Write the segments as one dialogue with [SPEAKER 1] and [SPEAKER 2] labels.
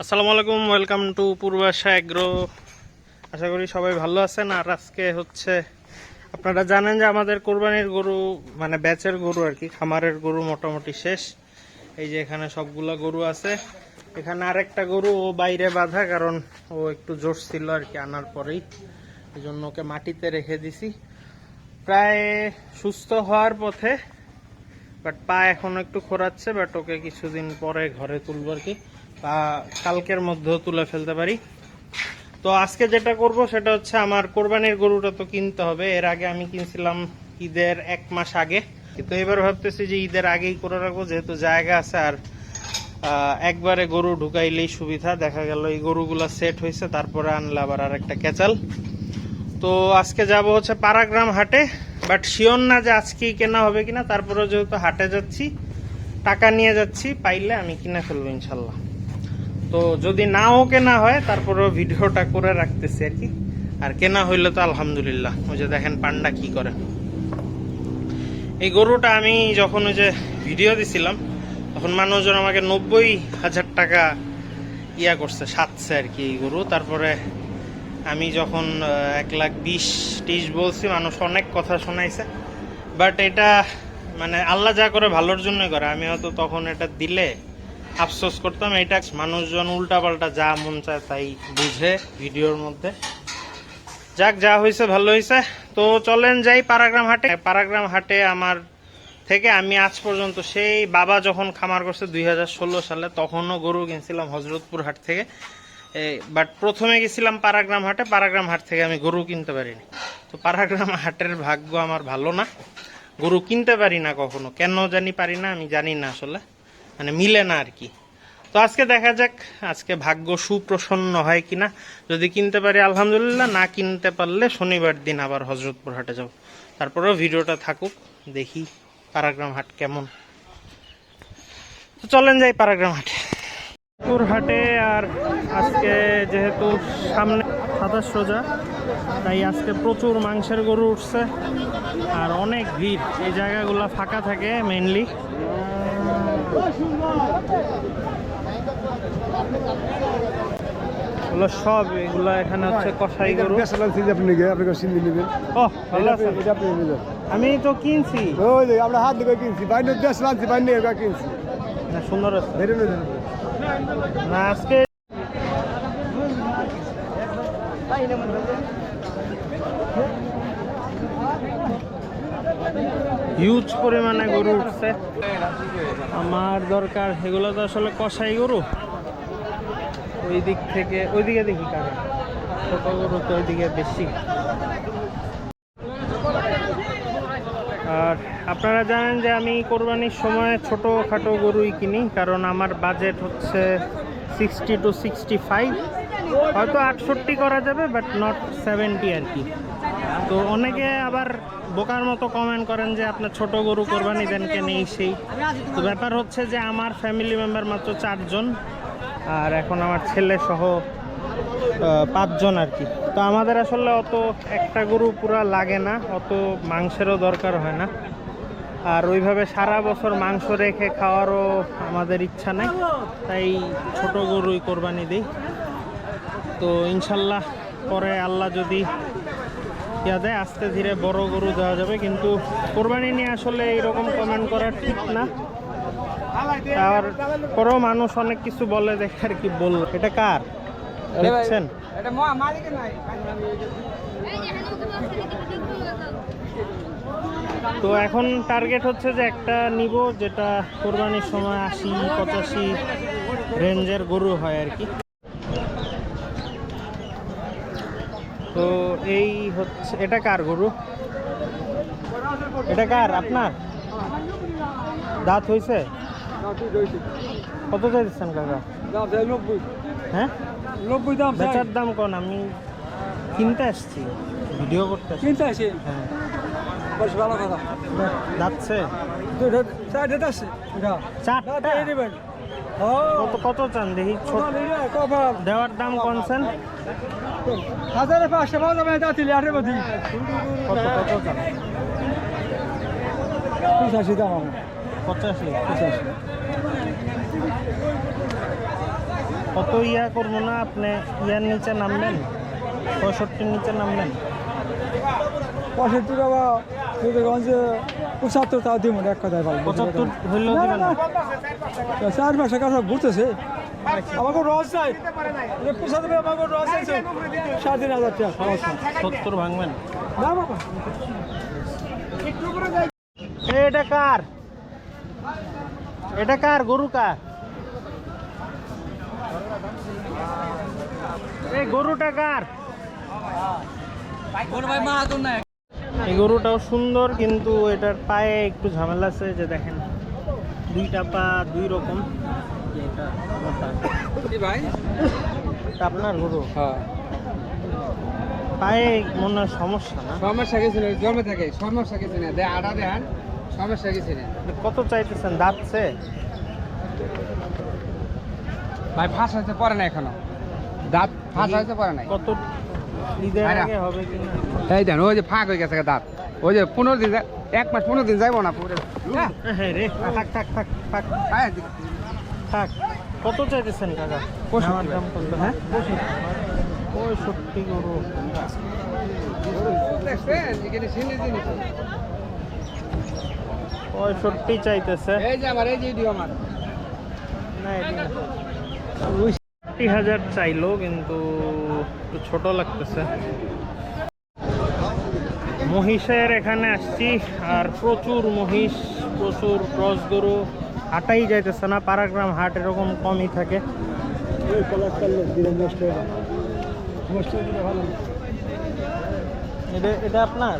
[SPEAKER 1] আসসালামু আলাইকুম, welcome to Purbasha agro আশা করি সবাই ভালো আছেন। আর আজকে হচ্ছে, আপনারা জানেন যে আমাদের কোরবানির গরু মানে ব্যাচের গরু আর কি, খামারের গরু মোটামুটি শেষ। এই যে এখানে সবগুলা গরু আছে। এখানে আরেকটা গরু ও বাইরে বাঁধা, কারণ ও একটু জোশ ছিল আর কি আনার পরেই। এই জন্য ওকে মাটিতে রেখে দিছি। প্রায় সুস্থ হওয়ার পথে, বাট পা এখন একটু খোরাচ্ছে, বাট ওকে কিছুদিন পরে ঘরে তুলবো আর কি। পা কালকের মধ্যেও তুলে ফেলতে পারি। তো আজকে যেটা করব সেটা হচ্ছে আমার কোরবানির গরুটা তো কিনতে হবে। এর আগে আমি কিনছিলাম ঈদের এক মাস আগে। কিন্তু এবার ভাবতেছি যে ঈদের আগেই করে রাখব, যেহেতু জায়গা আছে আর একবারে গরু ঢুকাইলেই সুবিধা। দেখা গেল এই গরুগুলা সেট হয়েছে, তারপরে আনলে আবার আর একটা ক্যাচাল। তো আজকে যাব হচ্ছে পারাগ্রাম হাটে। বাট শিওর না যে আজকেই কেনা হবে কিনা তারপরে যেহেতু হাটে যাচ্ছি, টাকা নিয়ে যাচ্ছি, পাইলে আমি কিনে ফেলব ইনশাল্লাহ। তো যদি নাও কেনা হয়, তারপরেও ভিডিওটা করে রাখতেছি আর কি। আর কেনা হইলে তো আলহামদুলিল্লাহ, ওই যে দেখেন পান্ডা কি করে। এই গরুটা আমি যখন ওই যে ভিডিও দিছিলাম, তখন মানুষজন আমাকে নব্বই হাজার টাকা ইয়া করছে সাতছে আর কি এই গরু। তারপরে আমি যখন এক লাখ বিশ টিশ বলছি, মানুষ অনেক কথা শোনাইছে। বাট এটা মানে আল্লাহ যা করে ভালোর জন্যই করে। আমি হয়তো তখন এটা দিলে আফসোস করতাম এটা মানুষজন উল্টাপাল্টা যা মন চায় তাই বুঝে ভিডিওর মধ্যে। যাক, যা হয়েছে ভালো হয়েছে তো চলেন যাই পারাগ্রাম হাটে। পারাগ্রাম হাটে আমার থেকে আমি আজ পর্যন্ত সেই বাবা যখন খামার করছে দুই হাজার ষোলো সালে, তখনও গরু কিনছিলাম হজরতপুর হাট থেকে। বাট প্রথমে গেছিলাম পারাগ্রাম হাটে। পারাগ্রাম হাট থেকে আমি গরু কিনতে পারিনি। তো পারাগ্রাম হাটের ভাগ্য আমার ভালো না। গরু কিনতে পারি না কখনো। কেন জানি পারি না, আমি জানি না আসলে। মানে মিলে না আর কি। তো আজকে দেখা যাক, আজকে ভাগ্য সুপ্রসন্ন হয় কিনা। যদি কিনতে পারি, আলহামদুলিল্লাহ, না কিনতে পারলে শনিবার দিন আবার হজরতপুর হাটে যাব। তারপরেও ভিডিওটা থাকুক, দেখি পারাগ্রাম হাট কেমন। তো চলেন যাই পারাগ্রাম হাটে। পুর হাটে আর আজকে যেহেতু সামনে সাতাশ সোজা, তাই আজকে প্রচুর মাংসের গরু উঠছে। আর অনেক ভিড়, এই জায়গাগুলো ফাঁকা থাকে মেনলি সব এগুলো এখানে হচ্ছে কষাই গরু।
[SPEAKER 2] আপনি সিন্ধি নেবেন।
[SPEAKER 1] ও ভালো আছেন
[SPEAKER 2] এটা আপনি নেবেন
[SPEAKER 1] আমি তো কিনছি।
[SPEAKER 2] ওই যে আমরা হাত দিকে কিনছি। বাইরে দেশ লাগছে বাইরে এবার কিনছি।
[SPEAKER 1] না, সুন্দর আছে। না আজকে হিউজ পরিমাণে গরু উঠছে। আমার দরকার সেগুলো তো আসলে কষাই গরু। ওই দিক থেকে, ওইদিকে দেখি কারণ ছোট গরু তো ওইদিকে বেশি। আর আপনারা জানেন যে আমি কোরবানির সময় ছোটোখাটো গরুই কিনি, কারণ আমার বাজেট হচ্ছে সিক্সটি টু সিক্সটি ফাইভ হয়তো আটষট্টি করা যাবে বাট নট সেভেন্টি আর কি। তো অনেকে আবার বোকার মতো কমেন্ট করেন যে আপনার ছোট গরু কোরবানি দেন কেন এই সেই। তো ব্যাপার হচ্ছে যে আমার ফ্যামিলি মেম্বার মাত্র চারজন, আর এখন আমার ছেলে সহ পাঁচজন আর কি। তো আমাদের আসলে অত একটা গরু পুরা লাগে না, অত মাংসেরও দরকার হয় না। আর ওইভাবে সারা বছর মাংস রেখে খাওয়ারও আমাদের ইচ্ছা নেই, তাই ছোট গরুই কোরবানি দিই। তো ইনশাল্লাহ পরে আল্লাহ যদি ইয়া দেয় আস্তে ধীরে বড় গরু দেওয়া যাবে কিন্তু কোরবানি নিয়ে আসলে এইরকম কমেন্ট করা ঠিক না। আর পরেও মানুষ অনেক কিছু বলে দেখে আর কি বলল। এটা কার? দেখছেন? তো এখন টার্গেট হচ্ছে যে একটা নিব যেটা কোরবানির সময় আশি পঁচাশি রেঞ্জের গরু হয় আর কি। তো এই হচ্ছে এটা কার গরু? এটা কার আপনার? দাঁত হয়েছে কত চাইছেন কাকা? হ্যাঁ?
[SPEAKER 2] নব্বই দাম
[SPEAKER 1] বেচার দাম কোন? আমি কিনতে আসছি ভিডিও করতে আসছি।
[SPEAKER 2] কিনতে আছে
[SPEAKER 1] হ্যাঁ।
[SPEAKER 2] বেশ ভালো কথা।
[SPEAKER 1] যাচ্ছে চারটা?
[SPEAKER 2] দেবেন।
[SPEAKER 1] কত কত চান? দেখি দেওয়ার দাম কনসেন
[SPEAKER 2] হাজারে পাঁচশো পাওয়া যাবে দাঁতিলে আটের মধ্যে।
[SPEAKER 1] কত কত চান?
[SPEAKER 2] পঁচাশি দাম আমার
[SPEAKER 1] পঁচাশি।
[SPEAKER 2] পঁচাশি।
[SPEAKER 1] কত ইয়া করব না আপনি ইয়ার নিচে নামবেন? পঁয়ষট্টির নিচে নামবেন?
[SPEAKER 2] পঁয়ষট্টি টাকা সুযোগগঞ্জে পঁচাত্তর টাকা দিব এক কথায় ভালো
[SPEAKER 1] পঁচাত্তর হইলেও দিবেন
[SPEAKER 2] না। চার মাসের কাছে ঘুরতেছে। আমাকে রস চাই পঁচাত্তর আমাকে রস চাইছে সাড়ে তিন হাজার টাকা
[SPEAKER 1] সত্তর ভাঙবেন?
[SPEAKER 2] না বাবা।
[SPEAKER 1] এটা কার? এটা কার? গরু কার? এই গরুটা কার? এই গরুটাও সুন্দর কিন্তু এটার পায়ে একটু ঝামেলা আছে যে দেখেন দুইটা পা দুই রকম। আপনার গরু?
[SPEAKER 3] হ্যাঁ।
[SPEAKER 1] পায়ে মনে হয় সমস্যা না?
[SPEAKER 3] সমস্যা কিছু নেই জমে থাকে সমস্যা কিছু নেই। দে আটা দেন সমস্যা কিছু নেই।
[SPEAKER 1] কত চাইতেছেন দাঁতছে?
[SPEAKER 3] ভাই ফাঁস হইতে পারে না এখনও। দাঁত ফাঁস হইতে পারে নাই।
[SPEAKER 1] কত কিনা
[SPEAKER 3] এই দেন ওই যে ফাঁক হয়ে গেছে দাঁত। ওই যে পনেরো দিন এক মাস পনেরো দিন যাইবো না পুরো। হ্যাঁ,
[SPEAKER 1] হ্যাঁ রে থাক থাক থাক থাক
[SPEAKER 3] হ্যাঁ,
[SPEAKER 1] থাক। কত চাইতেছেন কাকা?
[SPEAKER 3] পঁয়ষট্টি।
[SPEAKER 1] দাম হ্যাঁ? গরু। চাইতেছে।
[SPEAKER 3] এই যে আমার এই যে ইডিও আমার।
[SPEAKER 1] না ষাটটি হাজার চাইলো কিন্তু একটু ছোট লাগতেছে। মহিষের এখানে আসছি আর প্রচুর মহিষ প্রচুর ক্রস গরু হাটাই যাইতেছে না পারাগ্রাম হাট এরকম কমই থাকে। এটা এটা আপনার?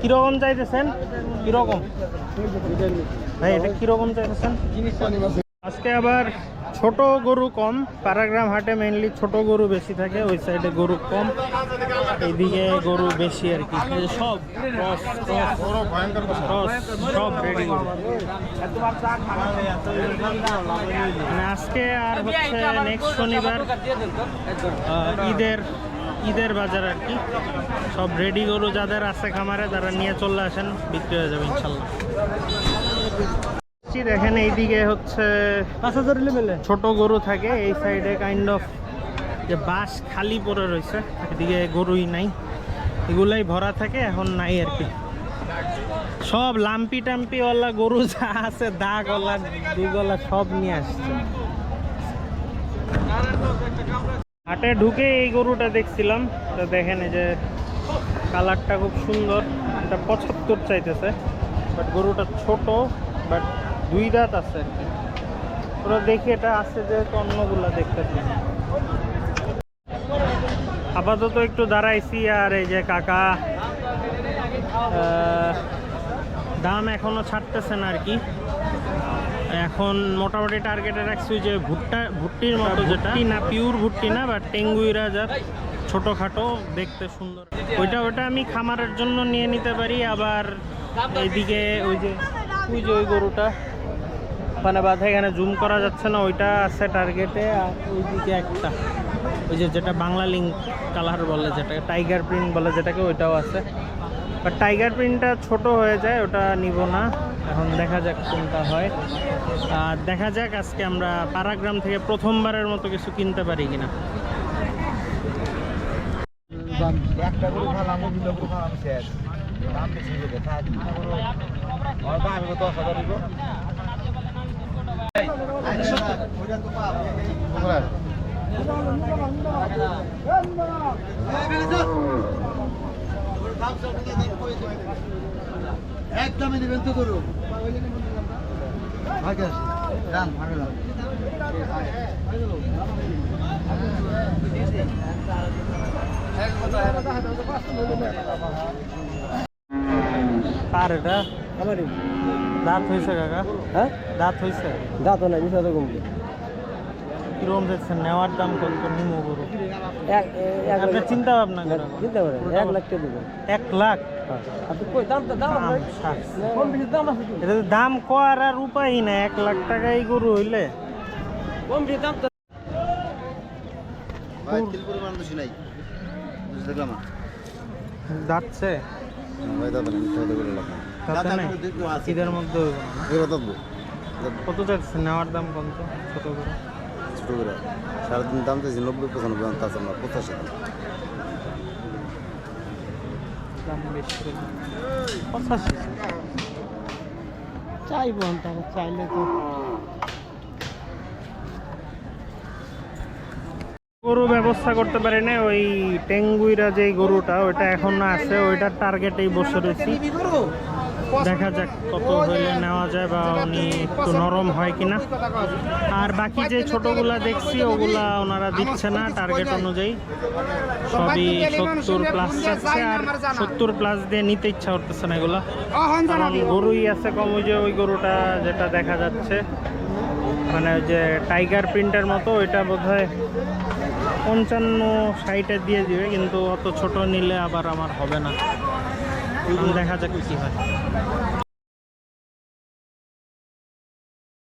[SPEAKER 1] কীরকম চাইতেছেন? কীরকম? ভাই, এটা কীরকম চাইতেছেন? আজকে আবার ছোট গরু কম, পারাগ্রাম হাটে মেইনলি ছোট গরু বেশি থাকে, ওই সাইডে গরু কম। এইদিকে গরু বেশি আর কি। সব সব রেডি মানে আজকে আর হচ্ছে নেক্সট শনিবার ঈদের ঈদের বাজার আর কি। সব রেডি গরু যাদের আছে খামারে তারা নিয়ে চলে আসেন বিক্রি হয়ে যাবে ইনশাল্লাহ। দেখেন এইদিকে হচ্ছে
[SPEAKER 2] পাঁচ হাজার হলে
[SPEAKER 1] ছোট গরু থাকে এই সাইডে কাইন্ড অফ যে বাস খালি পড়ে রয়েছে এদিকে গরুই নাই। এগুলাই ভরা থাকে এখন নাই আর কি। সব লাম্পি টাম্পিওয়ালা গরু যা আছে দা দাগওয়ালা দুগলা সব নিয়ে আসছে। হাটে ঢুকে এই গরুটা দেখছিলাম। দেখেন এই যে কালারটা খুব সুন্দর। এটা পঁচাত্তর চাইতেছে বাট গরুটা ছোট বাট দুই দাঁত আছে ওরা দেখি এটা আছে যে অন্যগুলা দেখতেছি। আপাতত একটু দাঁড়াইছি আর এই যে কাকা দাম এখনও ছাড়তেছে না আর কি। এখন মোটামুটি টার্গেটে রাখছি যে ভুট্টা, ভুট্টির মতো যেটা। না পিওর ভুট্টি না বা টেঙ্গুইরা যার ছোটোখাটো দেখতে সুন্দর। ওইটা ওটা আমি খামারের জন্য নিয়ে নিতে পারি। আবার এইদিকে ওই যে ওই যে ওই গরুটা মানে বাধা, এখানে জুম করা যাচ্ছে না। ওইটা আছে টার্গেটে আর ওইদিকে একটা। ওই যে যেটা বাংলা লিঙ্ক কালার বলে যেটা টাইগার প্রিন্ট বলে যেটাকে, ওইটাও আছে। বাট টাইগার প্রিন্টটা ছোট হয়ে যায় ওটা নিব না এখন দেখা যাক কোনটা হয় আর দেখা যাক আজকে আমরা পারাগ্রাম থেকে প্রথমবারের মতো কিছু কিনতে পারি কিনা
[SPEAKER 2] হয়ে দশ হাজার
[SPEAKER 4] একদমই নেবেন তো করুন ভাগে আসি। রান ভাগে রান
[SPEAKER 1] কার এটা? দাঁত হয়েছে কাকা?
[SPEAKER 2] হ্যাঁ?
[SPEAKER 1] দাঁত হয়েছে
[SPEAKER 2] দাঁত নাই হাজার কমবে
[SPEAKER 1] কীরকম দেখছেন নেওয়ার দাম কত নিমো গরু
[SPEAKER 2] এক এক
[SPEAKER 1] আপনার চিন্তা ভাবনা করেন
[SPEAKER 2] চিন্তা করেন এক লাখ টাকা দেবেন
[SPEAKER 1] এক লাখ
[SPEAKER 2] দাম দাম
[SPEAKER 1] দাম
[SPEAKER 2] নাই
[SPEAKER 1] ষাট।
[SPEAKER 2] কম বেশি দাম আছে
[SPEAKER 1] এটা তো দাম কর আর উপায় না এক লাখ টাকা এই গরু হইলে যাচ্ছে ঈদের মধ্যে কত যাচ্ছে নেওয়ার দাম কত ছোট করে
[SPEAKER 4] ছোট করে। সাড়ে তিন দাম চাইছি নব্বই পঁচানব্বই দাম আছে আমরা পঁচাশি দাম।
[SPEAKER 1] দাম বেশি করে পঁচাশি। চাইব তারা চাইলে তো। গরু ব্যবস্থা করতে পারি না ওই টেঙ্গুইরা যে গরুটা ওইটা এখন আছে ওইটার টার্গেটেই বসে রয়েছি দেখা যাক কত হইলে নেওয়া যায় বা উনি একটু নরম হয় কিনা। আর বাকি যে ছোটগুলা দেখছি ওগুলা ওনারা দিচ্ছে না টার্গেট অনুযায়ী। সবই সত্তর প্লাস চাচ্ছে আর সত্তর প্লাস দিয়ে নিতে ইচ্ছা করতেছে না এগুলা। কারণ গরুই আছে কম ওই যে ওই গরুটা যেটা দেখা যাচ্ছে মানে ওই যে টাইগার প্রিন্টের মতো ওইটা বোধ হয় পঞ্চান্ন ষাটে দিয়ে দিবে কিন্তু অত ছোট নিলে আবার আমার হবে না। দেখা যাক কি হয়।